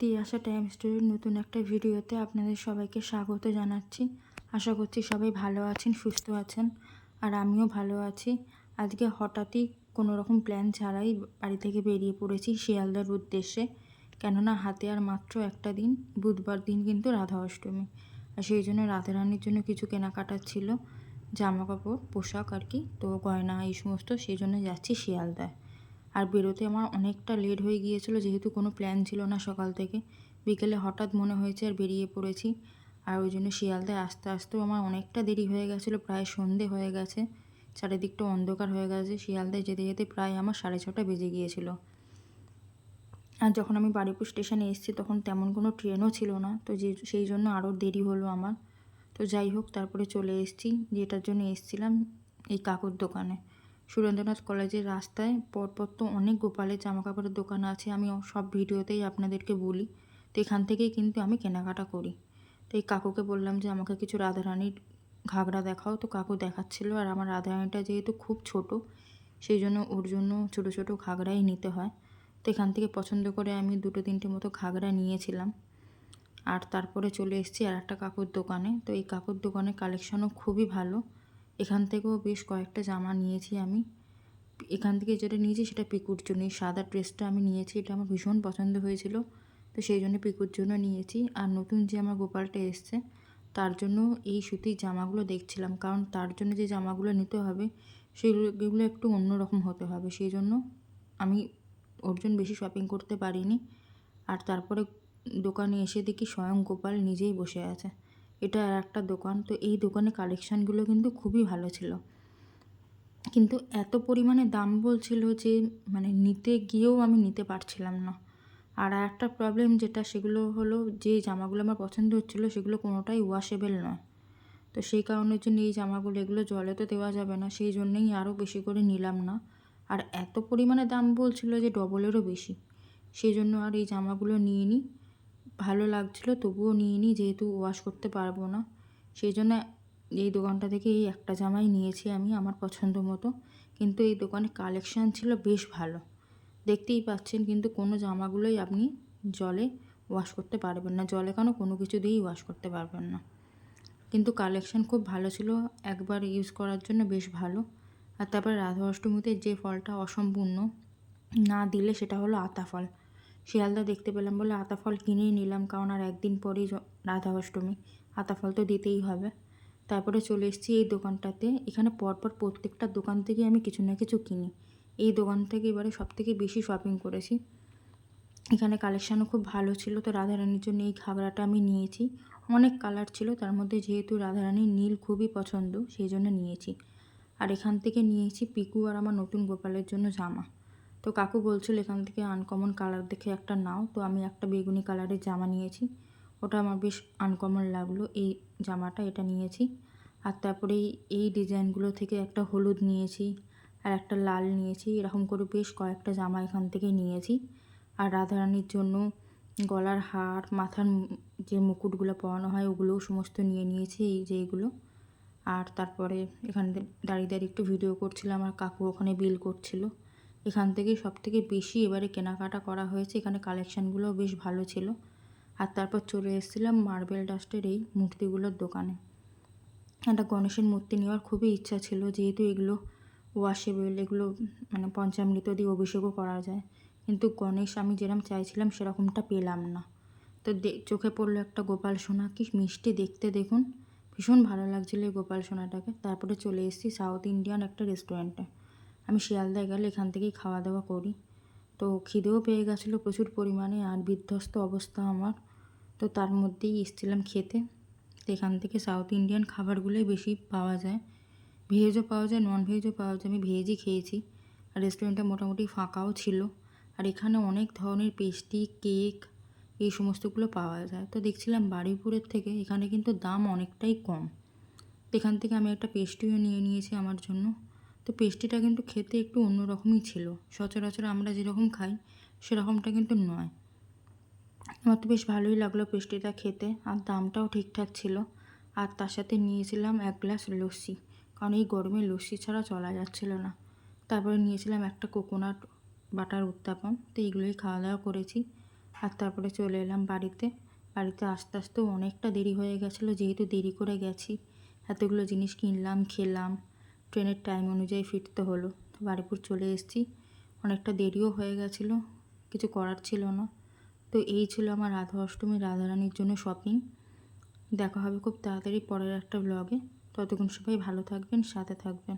Tiyasha time স্টোরির নতুন একটা ভিডিওতে আপনাদের সবাইকে স্বাগত জানাচ্ছি। আশা করছি সবাই ভালো আছেন, সুস্থ আছেন, আর আমিও ভালো আছি। আজকে হঠাৎই কোনো রকম প্ল্যান ছাড়াই বাড়ি থেকে বেরিয়ে পড়েছি শিয়ালদার উদ্দেশ্যে। কেননা হাতে আর মাত্র একটা দিন, বুধবার দিন কিন্তু রাধা অষ্টমী। আর সেই জন্য রাধা রাধারানীর জন্য কিছু কেনাকাটা ছিল জামা কাপড় পোশাক আর কি, তো গয়না এই সমস্ত, সেই জন্য যাচ্ছি শিয়ালদায়। আর বেরোতে আমার অনেকটা লেট হয়ে গিয়েছিল, যেহেতু কোনো প্ল্যান ছিল না সকাল থেকে। বিকেলে হঠাৎ মনে হয়েছে আর বেরিয়ে পড়েছি। আর ওই জন্য শিয়ালদায় আসতে আসতেও আমার অনেকটা দেরি হয়ে গেছিল, প্রায় সন্ধে হয়ে গেছে। চারিদিকটা অন্ধকার হয়ে গেছে, শিয়ালদায় যেতে যেতে প্রায় আমার সাড়ে ছটা বেজে গিয়েছিল। আর যখন আমি বারুইপুর স্টেশনে এসেছি, তখন তেমন কোনো ট্রেনও ছিল না, তো যে, সেই জন্য আরও দেরি হলো আমার। তো যাই হোক, তারপরে চলে এসেছি, যেটার জন্য এসেছিলাম এই কাকুর দোকানে। সুরেন্দ্রনাথ কলেজের রাস্তায় পরপর তো অনেক গোপালের জামা কাপড়ের দোকান আছে, আমি সব ভিডিওতেই আপনাদেরকে বলি। তো এখান থেকেই কিন্তু আমি কেনাকাটা করি। তো এই কাকুকে বললাম যে, আমাকে কিছু রাধারানীর ঘাগরা দেখাও। তো কাকু দেখাচ্ছিল, আর আমার রাধারানীটা যেহেতু খুব ছোট, সেই জন্য ওর জন্য ছোট ছোট ঘাগরাই নিতে হয়। তো এখান থেকে পছন্দ করে আমি দুটো তিনটে মতো ঘাগরা নিয়েছিলাম। আর তারপরে চলে এসেছি আর একটা কাকুর দোকানে। তো এই কাকুর দোকানের কালেকশনও খুবই ভালো। এখান থেকেও বেশ কয়েকটা জামা নিয়েছি আমি। এখান থেকে যেটা নিয়েছি সেটা পিকুর জন্য। সাদা ড্রেসটা আমি নিয়েছি, এটা আমার ভীষণ পছন্দ হয়েছিল। তো সেই জন্য পিকুর জন্য নিয়েছি। আর নতুন যে আমার গোপালটা এসছে, তার জন্য এই সুতির জামাগুলো দেখছিলাম। কারণ তার জন্য যে জামাগুলো নিতে হবে, সেগুলো একটু অন্যরকম হতে হবে। সেই জন্য আমি ওর জন্য বেশি শপিং করতে পারিনি। আর তারপরে দোকানে এসে দেখি স্বয়ং গোপাল নিজেই বসে আছে। এটা আর একটা দোকান। তো এই দোকানে কালেকশানগুলো কিন্তু খুবই ভালো ছিল। কিন্তু এত পরিমাণে দাম বলছিল যে মানে নিতে গিয়েও আমি নিতে পারছিলাম না। আর একটা প্রবলেম যেটা, সেগুলো হলো যে, জামাগুলো আমার পছন্দ হচ্ছিল, সেগুলো কোনোটাই ওয়াশেবেল নয়। তো সেই কারণের জন্য এই জামাগুলো, এগুলো জলে তো দেওয়া যাবে না, সেই জন্যেই আরও বেশি করে নিলাম না। আর এত পরিমাণে দাম বলছিল যে ডবলেরও বেশি। সেই জন্য আর এই জামাগুলো নিয়ে নিই ভালো লাগছিল, তবুও নিয়ে নিই যেহেতু ওয়াশ করতে পারব না। সেই জন্য এই দোকানটা থেকে এই একটা জামাই নিয়েছি আমি আমার পছন্দ মতো। কিন্তু এই দোকানে কালেকশান ছিল বেশ ভালো। দেখতেই পাচ্ছেন কিন্তু কোনো জামাগুলোই আপনি জলে ওয়াশ করতে পারবেন না। জলে কেন? কোনো কিছু দিয়েই ওয়াশ করতে পারবেন না। কিন্তু কালেকশান খুব ভালো ছিল, একবার ইউজ করার জন্য বেশ ভালো। আর তারপরে রাধা অষ্টমীতে যে ফলটা অসম্পূর্ণ না দিলে সেটা হলো আতা ফল। শিয়ালদা দেখতে পেলাম বলে আতা ফল কিনেই নিলাম, কারণ আর একদিন পরেই রাধা অষ্টমী। আতা ফল তো দিতেই হবে। তারপরে চলে এসেছি এই দোকানটাতে। এখানে পরপর প্রত্যেকটা দোকান থেকে আমি কিছু না কিছু কিনি। এই দোকান থেকে এবারে সব থেকে বেশি শপিং করেছি। এখানে কালেকশানও খুব ভালো ছিল, তো রাধারানীর জন্য এই ঘাগরাটা আমি নিয়েছি। অনেক কালার ছিল, তার মধ্যে যেহেতু রাধারানীর নীল খুবই পছন্দ, সেই জন্য নিয়েছি। আর এখান থেকে নিয়েছি পিকু আর আমার নতুন গোপালের জন্য জামা। তো কাকু বলছিল এখান থেকে আনকমন কালার দেখে একটা নাও। তো আমি একটা বেগুনি কালারের জামা নিয়েছি। ওটা আমার বেশ আনকমন লাগল এই জামাটা, এটা নিয়েছি। আর তারপরে এই ডিজাইনগুলো থেকে একটা হলুদ নিয়েছি আর একটা লাল নিয়েছি। এরকম করে বেশ কয়েকটা জামা এখান থেকে নিয়েছি। আর রাধারানীর জন্য গলার হার, মাথার যে মুকুটগুলো পরানো হয় ওগুলোও সমস্ত নিয়ে নিয়েছি এই যে আর তারপরে এখানে দাঁড়িয়ে দাঁড়িয়ে একটু ভিডিও করছিলাম আর কাকু ওখানে বিল করছিল। এখান থেকে সব থেকে বেশি এবারে কেনাকাটা করা হয়েছে। এখানে কালেকশানগুলোও বেশ ভালো ছিল। আর তারপর চলে এসেছিলাম মার্বেল ডাস্টের এই মূর্তিগুলোর দোকানে। একটা গণেশের মূর্তি নেওয়ার খুবই ইচ্ছা ছিল, যেহেতু এগুলো ওয়াশেবেল এগুলো মানে পঞ্চামৃত দিয়ে অভিষেকও করা যায়। কিন্তু গণেশ আমি যেরকম চাইছিলাম সেরকমটা পেলাম না। তো চোখে পড়ল একটা গোপাল সোনা। কি মিষ্টি দেখতে দেখুন। ভীষণ ভালো লাগছিল এই গোপাল সোনাটাকে। তারপরে চলে এসেছি সাউথ ইন্ডিয়ান একটা রেস্টুরেন্টে আমি শিয়ালদায় গেলে এখান থেকেই খাওয়া দাওয়া করি। তো খিদেও পেয়ে গেছিল প্রচুর পরিমাণে আর বিধ্বস্ত অবস্থা আমার। তো তার মধ্যেই এসেছিলাম খেতে। তো এখান থেকে সাউথ ইন্ডিয়ান খাবারগুলোই বেশি পাওয়া যায়। ভেজও পাওয়া যায় নন ভেজও পাওয়া যায়। আমি ভেজই খেয়েছি। আর রেস্টুরেন্টটা মোটামুটি ফাঁকাও ছিল। আর এখানে অনেক ধরনের পেস্ট্রি কেক এই সমস্তগুলো পাওয়া যায়। তো দেখছিলাম বারুইপুরের থেকে এখানে কিন্তু দাম অনেকটাই কম। এখান থেকে আমি একটা পেস্ট্রিও নিয়ে নিয়েছি আমার জন্য। তো পেস্ট্রিটা কিন্তু খেতে একটু অন্যরকমই ছিল। সচরাচর আমরা যেরকম খাই, সেরকমটা কিন্তু নয়। আমার তো বেশ ভালোই লাগল পেস্ট্রিটা খেতে, আর দামটাও ঠিকঠাক ছিল। আর তার সাথে নিয়েছিলাম এক গ্লাস লস্যি, কারণ এই গরমে লস্যি ছাড়া চলা যাচ্ছিল না। তারপরে নিয়েছিলাম একটা কোকোনাট বাটার উত্তাপম তো এইগুলোই খাওয়া দাওয়া করেছি। আর তারপরে চলে এলাম বাড়িতে। বাড়িতে আস্তে আস্তেও অনেকটা দেরি হয়ে গেছিল, যেহেতু দেরি করে গেছি। এতগুলো জিনিস কিনলাম, খেলাম। ট্রেনের টাইম অনুযায়ী ফিরতে হলো। তো বাড়িপুর চলে এসেছি। অনেকটা দেরিও হয়ে গেছিল, কিছু করার ছিল না। তো এই ছিল আমার রাধা অষ্টমী রাধারানীর জন্য শপিং দেখা হবে খুব তাড়াতাড়ি পরের একটা ব্লগে ততক্ষণ সবাই ভালো থাকবেন, সাথে থাকবেন।